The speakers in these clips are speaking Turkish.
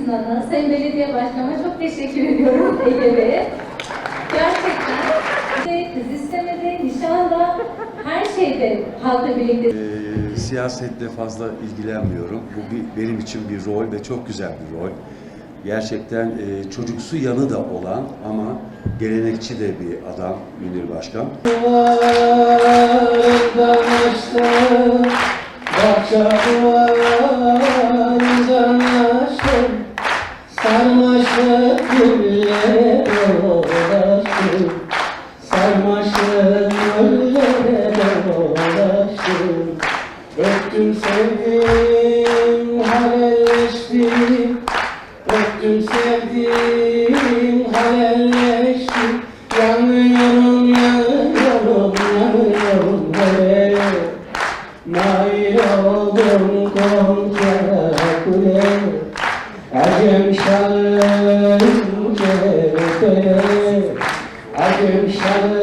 Hepimizin adına Sayın Belediye Başkanıma çok teşekkür ediyorum Ege Bey'e. Gerçekten kız istemede, nişanda, her şeyde halkla birlikte Ee, siyasetle fazla ilgilenmiyorum. Bu bir, benim için bir rol ve çok güzel bir rol. Gerçekten e, çocuksu yanı da olan ama gelenekçi de bir adam Münir Başkan. Öptüm sevdim halelleştim Öptüm sevdim halelleştim Yanıyorum yanıyorum yanıyorum. Hele Nail oldum Gonca kule. Acem cephe Acem şalım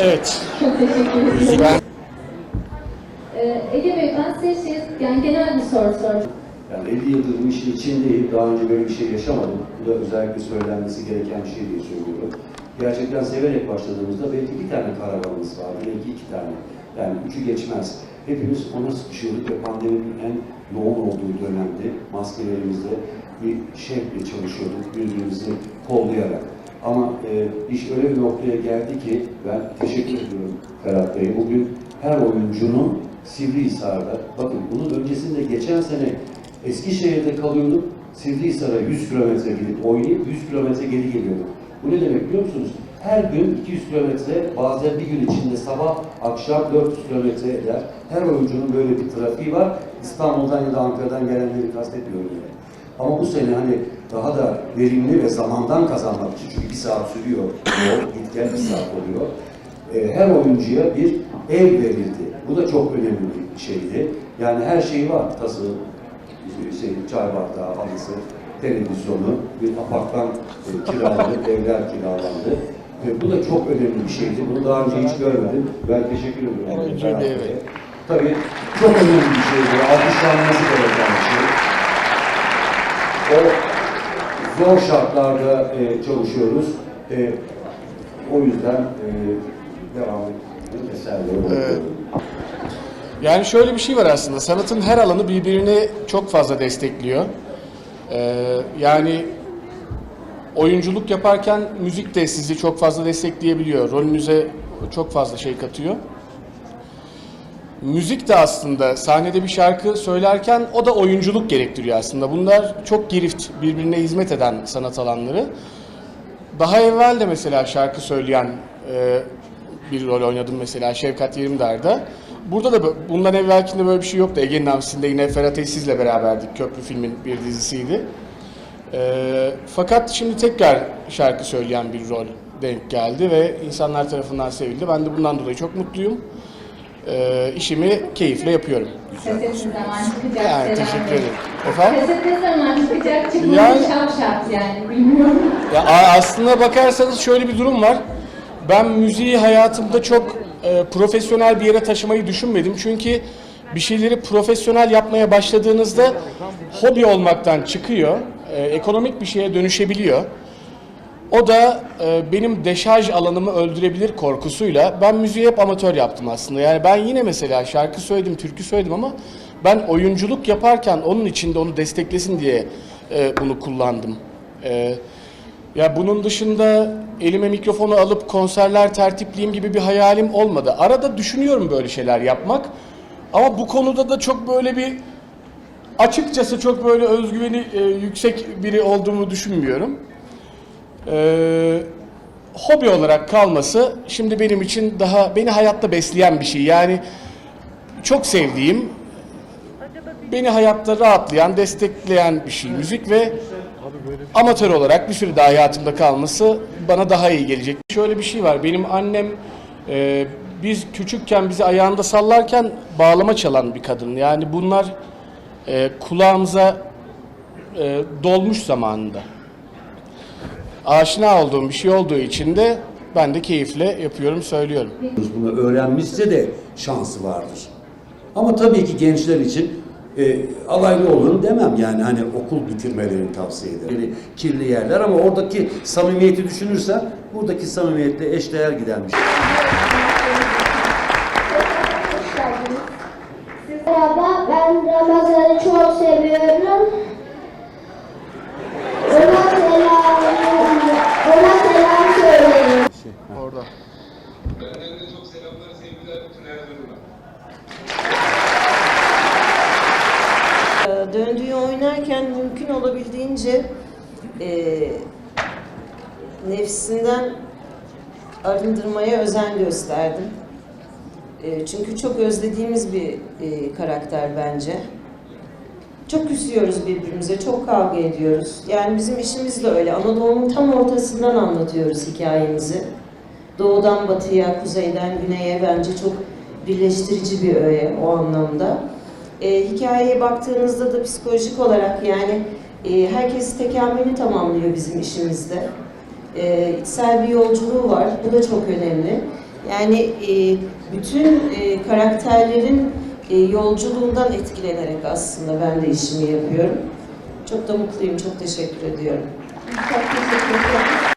Evet. çok teşekkür ederim. Ben Ee, Ege Bey ben size şey, yani genel bir soru soracağım. Yani 50 yıldır bu işin içindeyim. Daha önce böyle bir şey yaşamadım. Bu da özellikle söylenmesi gereken bir şey diye söylüyorum. Gerçekten severek başladığımızda belki bir tane karavanımız vardı, belki iki tane. Yani üçü geçmez. Hepimiz ona sıkışıyorduk ve pandeminin en yoğun olduğu dönemde maskelerimizle bir şevkle çalışıyorduk birbirimizi kollayarak. Ama e, iş öyle bir noktaya geldi ki ben teşekkür ediyorum Ferhat Bey. Bugün her oyuncunun Sivrihisar'da, bakın bunun öncesinde geçen sene Eskişehir'de kalıyorduk. Sivrihisar'a 100 kilometre gidip oynayıp 100 kilometre geri geliyorduk. Bu ne demek biliyor musunuz? Her gün 200 kilometre, bazen bir gün içinde sabah, akşam 400 kilometre eder. Her oyuncunun böyle bir trafiği var. İstanbul'dan ya da Ankara'dan gelenleri kastetmiyorum yani. Ama bu sene hani daha da verimli ve zamandan kazanmak için çünkü bir saat sürüyor yol, git gel bir saat oluyor. Ee, her oyuncuya bir ev verildi. Bu da çok önemli bir şeydi. Yani her şeyi var. Tası, şey, çay bardağı, halısı, televizyonu, bir apartman e, kiralandı, evler kiralandı. Ve bu da çok önemli bir şeydi. Bunu daha önce hiç görmedim. Ben teşekkür ediyorum. Oyuncu. Tabii çok önemli bir şeydi. Alkışlanması gereken bir şey. O zor şartlarda e, çalışıyoruz. E, o yüzden e, devam. Eserleri okuyorum. yani şöyle bir şey var aslında. Sanatın her alanı birbirini çok fazla destekliyor. Ee, yani oyunculuk yaparken müzik de sizi çok fazla destekleyebiliyor. Rolünüze çok fazla şey katıyor. Müzik de aslında sahnede bir şarkı söylerken o da oyunculuk gerektiriyor aslında. Bunlar çok girift, birbirine hizmet eden sanat alanları. Daha evvel de mesela şarkı söyleyen e, bir rol oynadım mesela Şevkat Yerimdar'da. Burada da bundan evvelkinde böyle bir şey yoktu. Ege'nin Hamsi'nde yine Ferhat Eysiz'le beraberdik. Köprü filmin bir dizisiydi. E, fakat şimdi tekrar şarkı söyleyen bir rol denk geldi ve insanlar tarafından sevildi. Ben de bundan dolayı çok mutluyum. E, işimi keyifle yapıyorum. Ne zaman çıkacak? Yani teşekkür ederim. Efendim? Ne zaman çıkacak? Çıkmamış Yani- şap şap yani bilmiyorum. Ya aslında bakarsanız şöyle bir durum var. Ben müziği hayatımda çok e, profesyonel bir yere taşımayı düşünmedim. Çünkü bir şeyleri profesyonel yapmaya başladığınızda hobi olmaktan çıkıyor. e, ekonomik bir şeye dönüşebiliyor. O da e, benim deşarj alanımı öldürebilir korkusuyla ben müziği hep amatör yaptım aslında. Yani ben yine mesela şarkı söyledim, türkü söyledim ama ben oyunculuk yaparken onun içinde onu desteklesin diye e, bunu kullandım. E, ya bunun dışında elime mikrofonu alıp konserler tertipleyeyim gibi bir hayalim olmadı. Arada düşünüyorum böyle şeyler yapmak. Ama bu konuda da çok böyle bir açıkçası çok böyle özgüveni e, yüksek biri olduğumu düşünmüyorum. Ee, hobi olarak kalması şimdi benim için daha beni hayatta besleyen bir şey. Yani çok sevdiğim, beni hayatta rahatlayan, destekleyen bir şey müzik ve amatör olarak bir süre daha hayatımda kalması bana daha iyi gelecek. Şöyle bir şey var. Benim annem e, biz küçükken bizi ayağında sallarken bağlama çalan bir kadın. Yani bunlar e, kulağımıza e, dolmuş zamanında. Aşina olduğum bir şey olduğu için de Ben de keyifle yapıyorum, söylüyorum. Bunu öğrenmişse de şansı vardır. Ama tabii ki gençler için e, alaylı olun demem yani hani okul bitirmelerini tavsiye ederim. Böyle kirli yerler ama oradaki samimiyeti düşünürsen buradaki samimiyetle eşdeğer giden bir şey. Merhaba, ben Ramazan'ı çok seviyorum. Ona selam, ona selam söyleyin. Orada. Benden de çok selamlar, sevgiler bütün Erzurum'a. Ee, Döndüğü oynarken mümkün olabildiğince e, nefsinden arındırmaya özen gösterdim. E, çünkü çok özlediğimiz bir e, karakter bence. Çok küsüyoruz birbirimize, çok kavga ediyoruz. Yani bizim işimiz de öyle. Anadolu'nun tam ortasından anlatıyoruz hikayemizi. Doğudan batıya, kuzeyden güneye bence çok birleştirici bir öğe o anlamda. E, hikayeye baktığınızda da psikolojik olarak yani e, herkes tekamülünü tamamlıyor bizim işimizde. E, içsel bir yolculuğu var, bu da çok önemli. Yani e, bütün e, karakterlerin e, yolculuğundan etkilenerek aslında ben de işimi yapıyorum. Çok da mutluyum, çok teşekkür ediyorum. Çok teşekkür ederim.